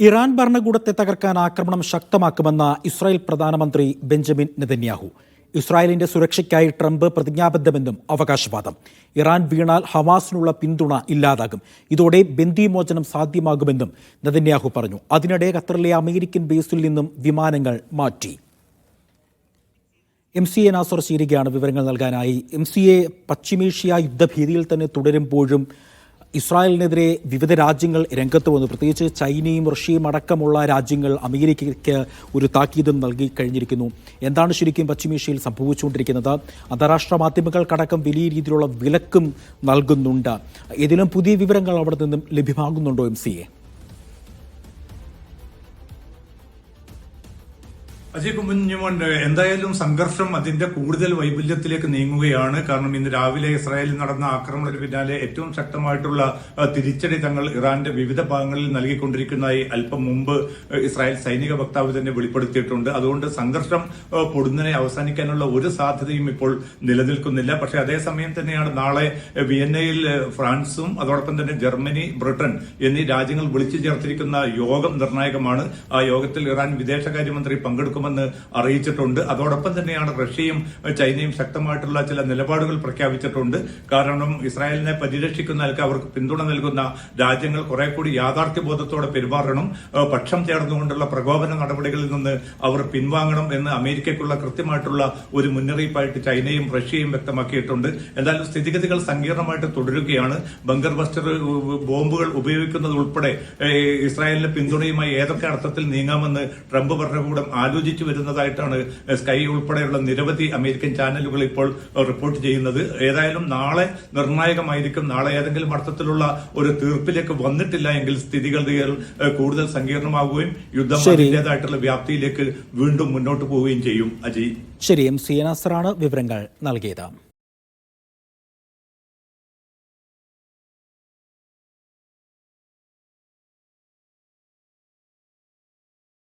Iran ഭരണകൂടത്തെ തകർക്കാൻ ആക്രമണം ശക്തമാക്കുമെന്ന ഇസ്രായേൽ പ്രധാനമന്ത്രി ബെഞ്ചമിൻ നെതന്യാഹു. ഇസ്രായേലിന്റെ സുരക്ഷയ്ക്കായി ട്രംപ് പ്രതിജ്ഞാബദ്ധമെന്നും അവകാശവാദം. ഇറാൻ വീണാൽ ഹമാസിനുള്ള പിന്തുണ ഇല്ലാതാകും. ഇതോടെ ബന്ദിമോചനം സാധ്യമാകുമെന്നും നെതന്യാഹു പറഞ്ഞു. അതിനിടെ ഖത്തറിലെ അമേരിക്കൻ ബേസിൽ നിന്നും വിമാനങ്ങൾ മാറ്റി. എം സി എ നാസർ ചേരുകയാണ് വിവരങ്ങൾ നൽകാനായി. എം സി എ പശ്ചിമേഷ്യ യുദ്ധഭീതിയിൽ തന്നെ തുടരുമ്പോഴും ഇസ്രായേലിനെതിരെ വിവിധ രാജ്യങ്ങൾ രംഗത്ത് വന്നു. പ്രത്യേകിച്ച് ചൈനയും റഷ്യയും അടക്കമുള്ള രാജ്യങ്ങൾ അമേരിക്കയ്ക്ക് ഒരു താക്കീതും നൽകി കഴിഞ്ഞിരിക്കുന്നു. എന്താണ് ശരിക്കും പശ്ചിമേഷ്യയിൽ സംഭവിച്ചുകൊണ്ടിരിക്കുന്നത്? അന്താരാഷ്ട്ര മാധ്യമങ്ങൾക്കടക്കം വലിയ രീതിയിലുള്ള വിലക്കും നൽകുന്നുണ്ട്. ഏതെങ്കിലും പുതിയ വിവരങ്ങൾ അവിടെ നിന്നും ലഭ്യമാകുന്നുണ്ടോ എം സി എ? അജയ് കുഞ്ഞുമോണ്ട് എന്തായാലും സംഘർഷം അതിന്റെ കൂടുതൽ വൈപല്യത്തിലേക്ക് നീങ്ങുകയാണ്. കാരണം ഇന്ന് രാവിലെ ഇസ്രായേലിൽ നടന്ന ആക്രമണത്തിന് പിന്നാലെ ഏറ്റവും ശക്തമായിട്ടുള്ള തിരിച്ചടി തങ്ങൾ ഇറാന്റെ വിവിധ ഭാഗങ്ങളിൽ നൽകിക്കൊണ്ടിരിക്കുന്നതായി അല്പം മുമ്പ് ഇസ്രായേൽ സൈനിക വക്താവ് തന്നെ വെളിപ്പെടുത്തിയിട്ടുണ്ട്. അതുകൊണ്ട് സംഘർഷം പൊടുന്നനെ അവസാനിക്കാനുള്ള ഒരു സാധ്യതയും ഇപ്പോൾ നിലനിൽക്കുന്നില്ല. പക്ഷേ അതേസമയം തന്നെയാണ് നാളെ വിയന്നയിൽ ഫ്രാൻസും അതോടൊപ്പം തന്നെ ജർമ്മനി ബ്രിട്ടൻ എന്നീ രാജ്യങ്ങൾ വിളിച്ചു ചേർത്തിരിക്കുന്ന യോഗം നിർണായകമാണ്. ആ യോഗത്തിൽ ഇറാൻ വിദേശകാര്യമന്ത്രി പങ്കെടുക്കുമെന്ന് അറിയിച്ചിട്ടുണ്ട്. അതോടൊപ്പം തന്നെയാണ് റഷ്യയും ചൈനയും ശക്തമായിട്ടുള്ള ചില നിലപാടുകൾ പ്രഖ്യാപിച്ചിട്ടുണ്ട്. കാരണം ഇസ്രായേലിനെ പരിരക്ഷിക്കുന്ന അല്ലെങ്കിൽ അവർക്ക് പിന്തുണ നൽകുന്ന രാജ്യങ്ങൾ കുറെ കൂടി യാഥാർത്ഥ്യബോധത്തോടെ പെരുമാറണം. പക്ഷം ചേർന്നുകൊണ്ടുള്ള പ്രകോപന നടപടികളിൽ നിന്ന് അവർ പിൻവാങ്ങണം എന്ന് അമേരിക്കയ്ക്കുള്ള കൃത്യമായിട്ടുള്ള ഒരു മുന്നറിയിപ്പായിട്ട് ചൈനയും റഷ്യയും വ്യക്തമാക്കിയിട്ടുണ്ട്. എന്തായാലും സ്ഥിതിഗതികൾ സങ്കീർണമായിട്ട് തുടരുകയാണ്. ബങ്കർ ബസ്റ്റർ ബോംബുകൾ ഉപയോഗിക്കുന്നത് ഉൾപ്പെടെ ഇസ്രായേലിന്റെ ഇസ്രായേലിന് പിന്തുണയുമായി ഏതൊക്കെ അർത്ഥത്തിൽ നീങ്ങാമെന്ന് ട്രംപ് ഭരണകൂടം ആലോചിച്ചു വരുന്നതായിട്ടാണ് സ്കൈ ഉൾപ്പെടെയുള്ള നിരവധി അമേരിക്കൻ ചാനലുകൾ ഇപ്പോൾ റിപ്പോർട്ട് ചെയ്യുന്നത്. ഏതായാലും നാളെ നിർണായകമായിരിക്കും. നാളെ ഏതെങ്കിലും അർത്ഥത്തിലുള്ള ഒരു തീർപ്പിലേക്ക് വന്നിട്ടില്ല എങ്കിൽ സ്ഥിതിഗതികൾ കൂടുതൽ സങ്കീർണമാവുകയും യുദ്ധം അതിന്റെതായിട്ടുള്ള വ്യാപ്തിയിലേക്ക് വീണ്ടും മുന്നോട്ട് പോവുകയും ചെയ്യും. അജയ് ശരി എം സി നാസറാണ് വിവരങ്ങൾ നൽകിയത്.